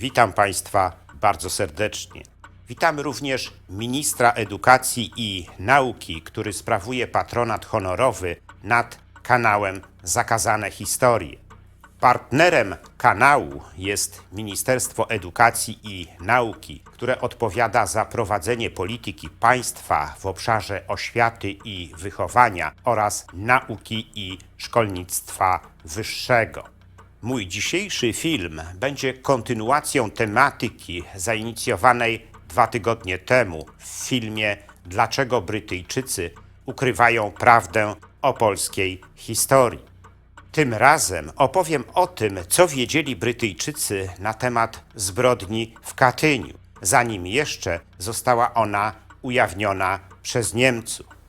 Witam Państwa bardzo serdecznie. Witamy również ministra edukacji i nauki, który sprawuje patronat honorowy nad kanałem Zakazane Historie. Partnerem kanału jest Ministerstwo Edukacji i Nauki, które odpowiada za prowadzenie polityki państwa w obszarze oświaty i wychowania oraz nauki i szkolnictwa wyższego. Mój dzisiejszy film będzie kontynuacją tematyki zainicjowanej dwa tygodnie temu w filmie Dlaczego Brytyjczycy ukrywają prawdę o polskiej historii. Tym razem opowiem o tym, co wiedzieli Brytyjczycy na temat zbrodni w Katyniu, zanim jeszcze została ona ujawniona przez Niemców.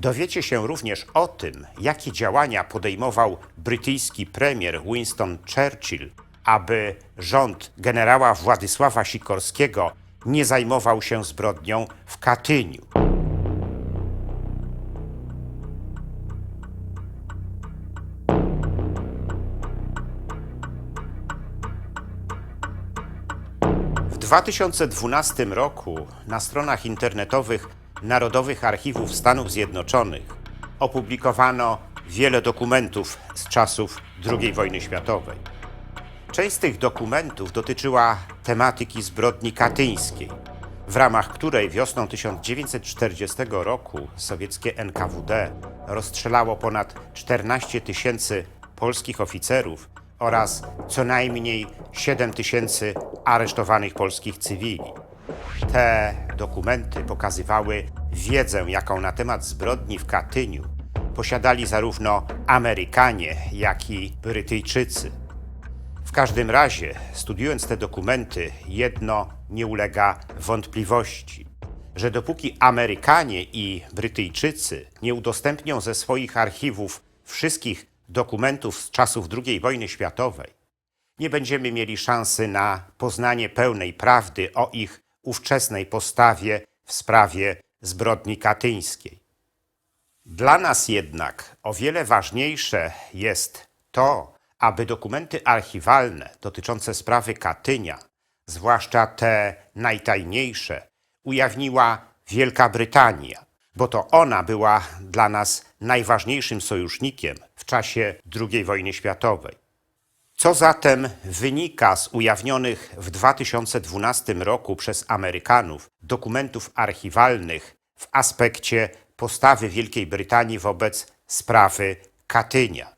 Dowiecie się również o tym, jakie działania podejmował brytyjski premier Winston Churchill, aby rząd generała Władysława Sikorskiego nie zajmował się zbrodnią w Katyniu. W 2012 roku na stronach internetowych Narodowych Archiwów Stanów Zjednoczonych opublikowano wiele dokumentów z czasów II wojny światowej. Część z tych dokumentów dotyczyła tematyki zbrodni katyńskiej, w ramach której wiosną 1940 roku sowieckie NKWD rozstrzelało ponad 14 tysięcy polskich oficerów oraz co najmniej 7 tysięcy aresztowanych polskich cywili. Te dokumenty pokazywały wiedzę, jaką na temat zbrodni w Katyniu posiadali zarówno Amerykanie, jak i Brytyjczycy. W każdym razie, studiując te dokumenty, jedno nie ulega wątpliwości, że dopóki Amerykanie i Brytyjczycy nie udostępnią ze swoich archiwów wszystkich dokumentów z czasów II wojny światowej, nie będziemy mieli szansy na poznanie pełnej prawdy o ich ówczesnej postawie w sprawie zbrodni katyńskiej. Dla nas jednak o wiele ważniejsze jest to, aby dokumenty archiwalne dotyczące sprawy Katynia, zwłaszcza te najtajniejsze, ujawniła Wielka Brytania, bo to ona była dla nas najważniejszym sojusznikiem w czasie II wojny światowej. Co zatem wynika z ujawnionych w 2012 roku przez Amerykanów dokumentów archiwalnych w aspekcie postawy Wielkiej Brytanii wobec sprawy Katynia?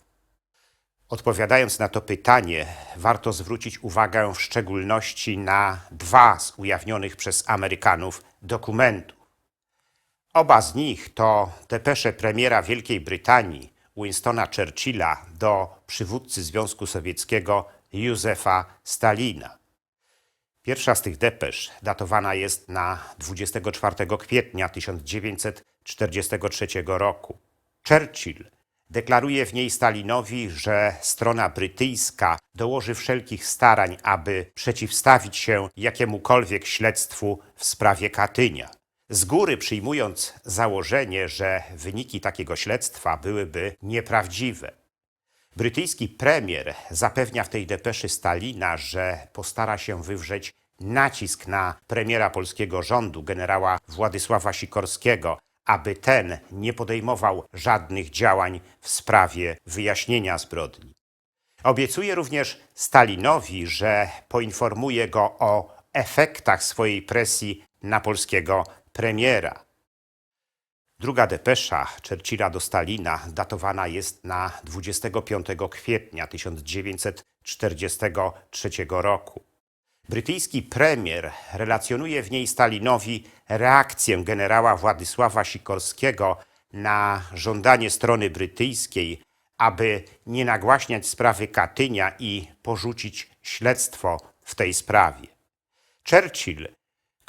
Odpowiadając na to pytanie, warto zwrócić uwagę w szczególności na dwa z ujawnionych przez Amerykanów dokumentów. Oba z nich to depesze premiera Wielkiej Brytanii Winstona Churchilla do przywódcy Związku Sowieckiego Józefa Stalina. Pierwsza z tych depesz datowana jest na 24 kwietnia 1943 roku. Churchill deklaruje w niej Stalinowi, że strona brytyjska dołoży wszelkich starań, aby przeciwstawić się jakiemukolwiek śledztwu w sprawie Katynia. Z góry przyjmując założenie, że wyniki takiego śledztwa byłyby nieprawdziwe. Brytyjski premier zapewnia w tej depeszy Stalina, że postara się wywrzeć nacisk na premiera polskiego rządu, generała Władysława Sikorskiego, aby ten nie podejmował żadnych działań w sprawie wyjaśnienia zbrodni. Obiecuje również Stalinowi, że poinformuje go o efektach swojej presji na polskiego premiera. Druga depesza Churchilla do Stalina datowana jest na 25 kwietnia 1943 roku. Brytyjski premier relacjonuje w niej Stalinowi reakcję generała Władysława Sikorskiego na żądanie strony brytyjskiej, aby nie nagłaśniać sprawy Katynia i porzucić śledztwo w tej sprawie. Churchill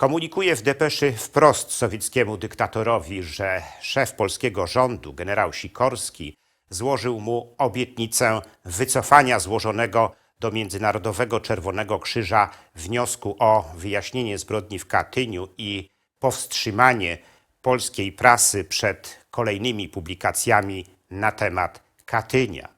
komunikuje w depeszy wprost sowieckiemu dyktatorowi, że szef polskiego rządu, generał Sikorski, złożył mu obietnicę wycofania złożonego do Międzynarodowego Czerwonego Krzyża wniosku o wyjaśnienie zbrodni w Katyniu i powstrzymanie polskiej prasy przed kolejnymi publikacjami na temat Katynia.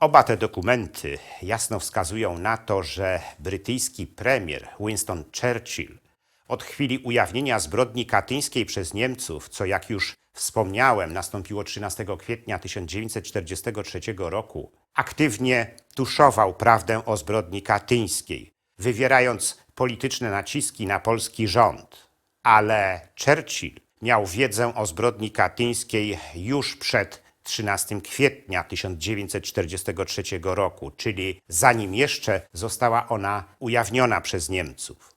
Oba te dokumenty jasno wskazują na to, że brytyjski premier Winston Churchill od chwili ujawnienia zbrodni katyńskiej przez Niemców, co jak już wspomniałem nastąpiło 13 kwietnia 1943 roku, aktywnie tuszował prawdę o zbrodni katyńskiej, wywierając polityczne naciski na polski rząd. Ale Churchill miał wiedzę o zbrodni katyńskiej już przed 13 kwietnia 1943 roku, czyli zanim jeszcze została ona ujawniona przez Niemców.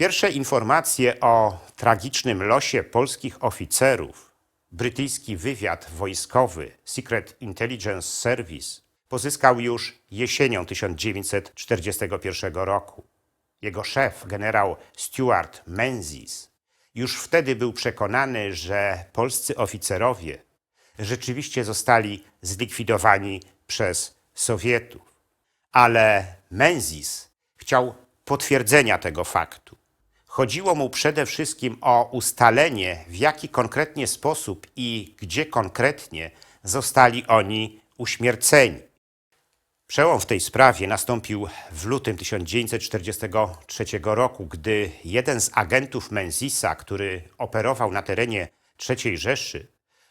Pierwsze informacje o tragicznym losie polskich oficerów brytyjski wywiad wojskowy Secret Intelligence Service pozyskał już jesienią 1941 roku. Jego szef, generał Stuart Menzies, już wtedy był przekonany, że polscy oficerowie rzeczywiście zostali zlikwidowani przez Sowietów. Ale Menzies chciał potwierdzenia tego faktu. Chodziło mu przede wszystkim o ustalenie, w jaki konkretnie sposób i gdzie konkretnie zostali oni uśmierceni. Przełom w tej sprawie nastąpił w lutym 1943 roku, gdy jeden z agentów Menzisa, który operował na terenie III Rzeszy,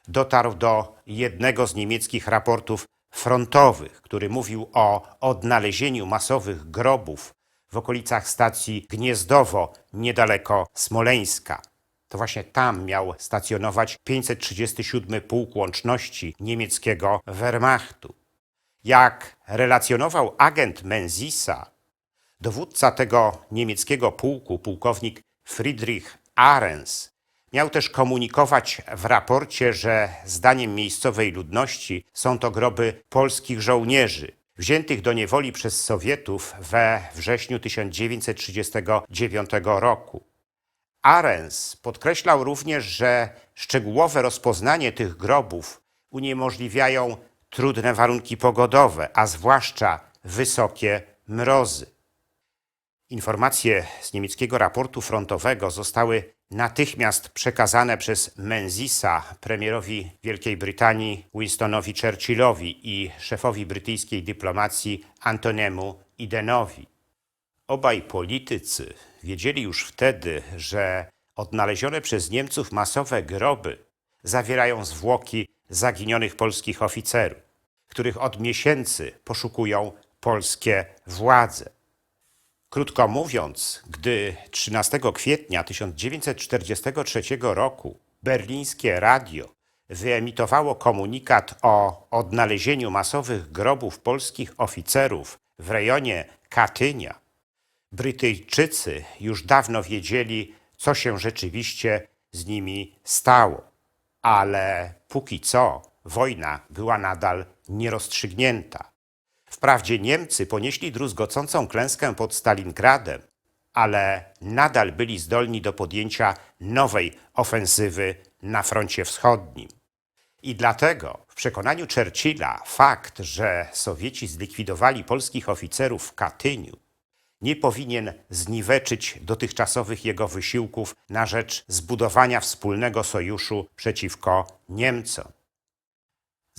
dotarł do jednego z niemieckich raportów frontowych, który mówił o odnalezieniu masowych grobów w okolicach stacji Gniezdowo, niedaleko Smoleńska. To właśnie tam miał stacjonować 537 Pułk Łączności niemieckiego Wehrmachtu. Jak relacjonował agent Menzisa, dowódca tego niemieckiego pułku, pułkownik Friedrich Ahrens, miał też komunikować w raporcie, że zdaniem miejscowej ludności są to groby polskich żołnierzy, wziętych do niewoli przez Sowietów we wrześniu 1939 roku. Arens podkreślał również, że szczegółowe rozpoznanie tych grobów uniemożliwiają trudne warunki pogodowe, a zwłaszcza wysokie mrozy. Informacje z niemieckiego raportu frontowego zostały natychmiast przekazane przez Menzisa premierowi Wielkiej Brytanii Winstonowi Churchillowi i szefowi brytyjskiej dyplomacji Antonemu Idenowi. Obaj politycy wiedzieli już wtedy, że odnalezione przez Niemców masowe groby zawierają zwłoki zaginionych polskich oficerów, których od miesięcy poszukują polskie władze. Krótko mówiąc, gdy 13 kwietnia 1943 roku berlińskie radio wyemitowało komunikat o odnalezieniu masowych grobów polskich oficerów w rejonie Katynia, Brytyjczycy już dawno wiedzieli, co się rzeczywiście z nimi stało. Ale póki co wojna była nadal nierozstrzygnięta. Wprawdzie Niemcy ponieśli druzgocącą klęskę pod Stalingradem, ale nadal byli zdolni do podjęcia nowej ofensywy na froncie wschodnim. I dlatego w przekonaniu Churchilla fakt, że Sowieci zlikwidowali polskich oficerów w Katyniu, nie powinien zniweczyć dotychczasowych jego wysiłków na rzecz zbudowania wspólnego sojuszu przeciwko Niemcom.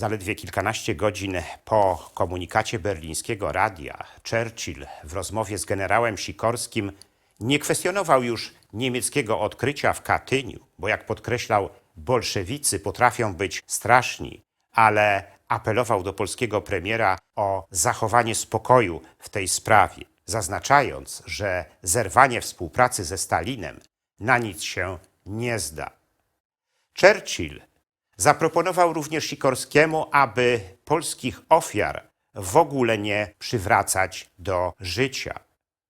Zaledwie kilkanaście godzin po komunikacie berlińskiego radia, Churchill w rozmowie z generałem Sikorskim nie kwestionował już niemieckiego odkrycia w Katyniu, bo jak podkreślał, bolszewicy potrafią być straszni, ale apelował do polskiego premiera o zachowanie spokoju w tej sprawie, zaznaczając, że zerwanie współpracy ze Stalinem na nic się nie zda. Churchill Zaproponował również Sikorskiemu, aby polskich ofiar w ogóle nie przywracać do życia.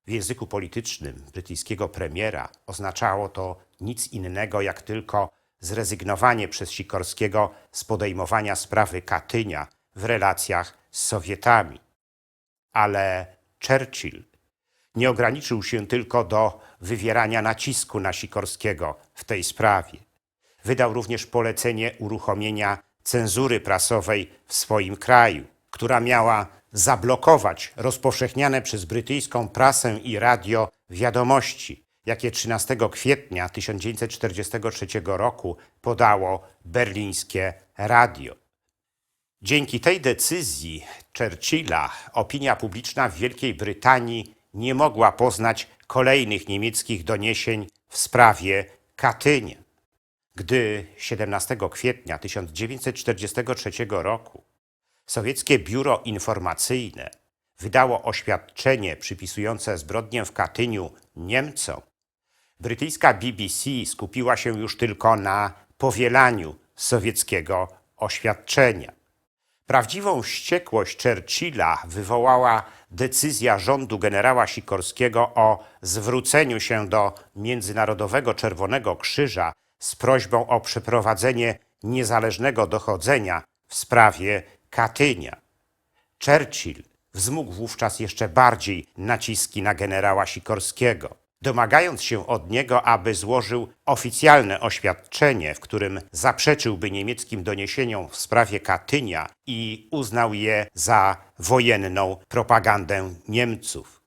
W języku politycznym brytyjskiego premiera oznaczało to nic innego jak tylko zrezygnowanie przez Sikorskiego z podejmowania sprawy Katynia w relacjach z Sowietami. Ale Churchill nie ograniczył się tylko do wywierania nacisku na Sikorskiego w tej sprawie. Wydał również polecenie uruchomienia cenzury prasowej w swoim kraju, która miała zablokować rozpowszechniane przez brytyjską prasę i radio wiadomości, jakie 13 kwietnia 1943 roku podało berlińskie radio. Dzięki tej decyzji Churchilla opinia publiczna w Wielkiej Brytanii nie mogła poznać kolejnych niemieckich doniesień w sprawie Katynia. Gdy 17 kwietnia 1943 roku sowieckie biuro informacyjne wydało oświadczenie przypisujące zbrodnię w Katyniu Niemcom, brytyjska BBC skupiła się już tylko na powielaniu sowieckiego oświadczenia. Prawdziwą wściekłość Churchilla wywołała decyzja rządu generała Sikorskiego o zwróceniu się do Międzynarodowego Czerwonego Krzyża z prośbą o przeprowadzenie niezależnego dochodzenia w sprawie Katynia. Churchill wzmógł wówczas jeszcze bardziej naciski na generała Sikorskiego, domagając się od niego, aby złożył oficjalne oświadczenie, w którym zaprzeczyłby niemieckim doniesieniom w sprawie Katynia i uznał je za wojenną propagandę Niemców.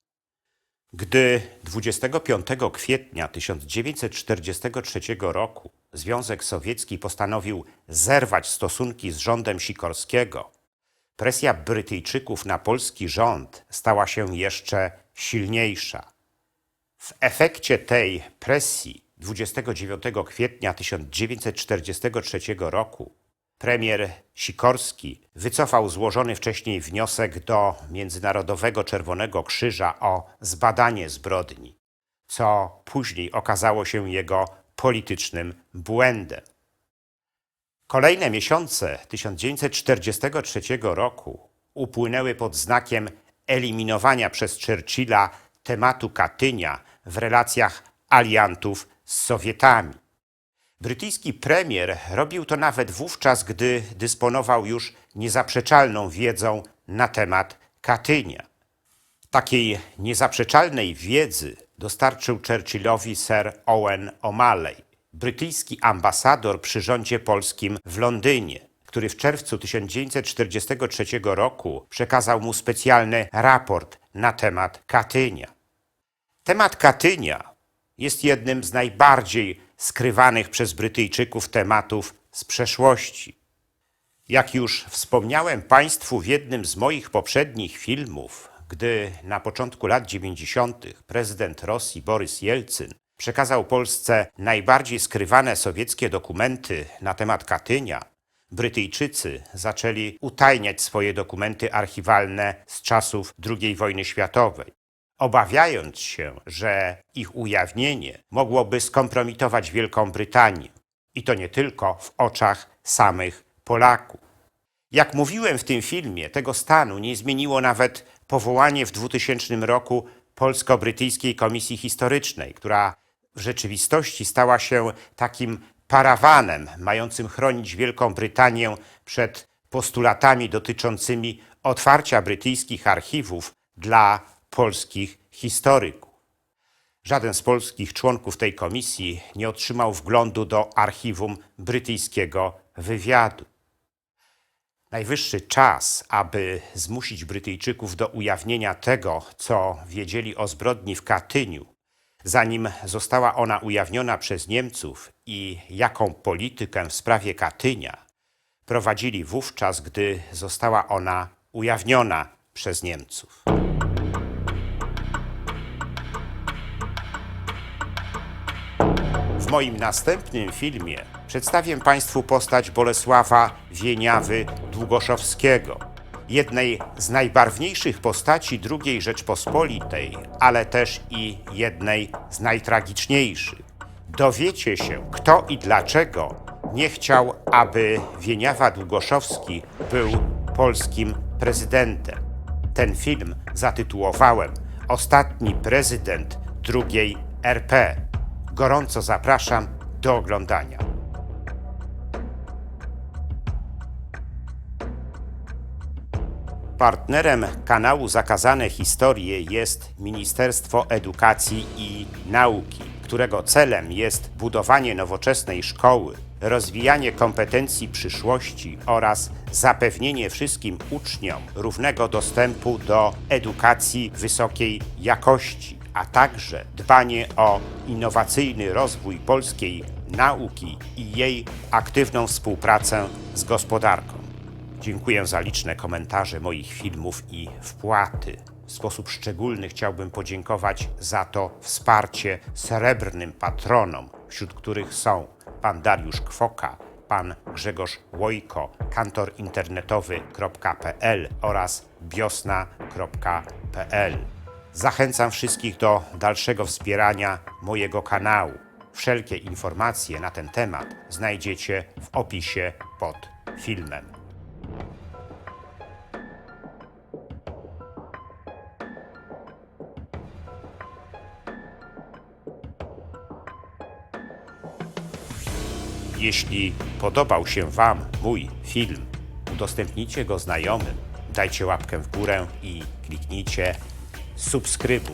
Gdy 25 kwietnia 1943 roku Związek Sowiecki postanowił zerwać stosunki z rządem Sikorskiego, presja Brytyjczyków na polski rząd stała się jeszcze silniejsza. W efekcie tej presji 29 kwietnia 1943 roku premier Sikorski wycofał złożony wcześniej wniosek do Międzynarodowego Czerwonego Krzyża o zbadanie zbrodni, co później okazało się jego politycznym błędem. Kolejne miesiące 1943 roku upłynęły pod znakiem eliminowania przez Churchilla tematu Katynia w relacjach aliantów z Sowietami. Brytyjski premier robił to nawet wówczas, gdy dysponował już niezaprzeczalną wiedzą na temat Katynia. Takiej niezaprzeczalnej wiedzy dostarczył Churchillowi Sir Owen O'Malley, brytyjski ambasador przy rządzie polskim w Londynie, który w czerwcu 1943 roku przekazał mu specjalny raport na temat Katynia. Temat Katynia jest jednym z najbardziej skrywanych przez Brytyjczyków tematów z przeszłości. Jak już wspomniałem Państwu w jednym z moich poprzednich filmów, gdy na początku lat 90. prezydent Rosji Borys Jelcyn przekazał Polsce najbardziej skrywane sowieckie dokumenty na temat Katynia, Brytyjczycy zaczęli utajniać swoje dokumenty archiwalne z czasów II wojny światowej obawiając się, że ich ujawnienie mogłoby skompromitować Wielką Brytanię. I to nie tylko w oczach samych Polaków. Jak mówiłem w tym filmie, tego stanu nie zmieniło nawet powołanie w 2000 roku Polsko-Brytyjskiej Komisji Historycznej, która w rzeczywistości stała się takim parawanem mającym chronić Wielką Brytanię przed postulatami dotyczącymi otwarcia brytyjskich archiwów dla polskich historyków. Żaden z polskich członków tej komisji nie otrzymał wglądu do archiwum brytyjskiego wywiadu. Najwyższy czas, aby zmusić Brytyjczyków do ujawnienia tego, co wiedzieli o zbrodni w Katyniu, zanim została ona ujawniona przez Niemców i jaką politykę w sprawie Katynia prowadzili wówczas, gdy została ona ujawniona przez Niemców. Moim następnym filmie przedstawię Państwu postać Bolesława Wieniawy Długoszowskiego, jednej z najbarwniejszych postaci II Rzeczpospolitej, ale też i jednej z najtragiczniejszych. Dowiecie się, kto i dlaczego nie chciał, aby Wieniawa Długoszowski był polskim prezydentem. Ten film zatytułowałem Ostatni prezydent II RP. Gorąco zapraszam do oglądania. Partnerem kanału Zakazane Historie jest Ministerstwo Edukacji i Nauki, którego celem jest budowanie nowoczesnej szkoły, rozwijanie kompetencji przyszłości oraz zapewnienie wszystkim uczniom równego dostępu do edukacji wysokiej jakości a także dbanie o innowacyjny rozwój polskiej nauki i jej aktywną współpracę z gospodarką. Dziękuję za liczne komentarze moich filmów i wpłaty. W sposób szczególny chciałbym podziękować za to wsparcie srebrnym patronom, wśród których są pan Dariusz Kwoka, pan Grzegorz Łojko, kantorinternetowy.pl oraz biosna.pl. Zachęcam wszystkich do dalszego wspierania mojego kanału. Wszelkie informacje na ten temat znajdziecie w opisie pod filmem. Jeśli podobał się Wam mój film, udostępnijcie go znajomym, dajcie łapkę w górę i kliknijcie subscrevo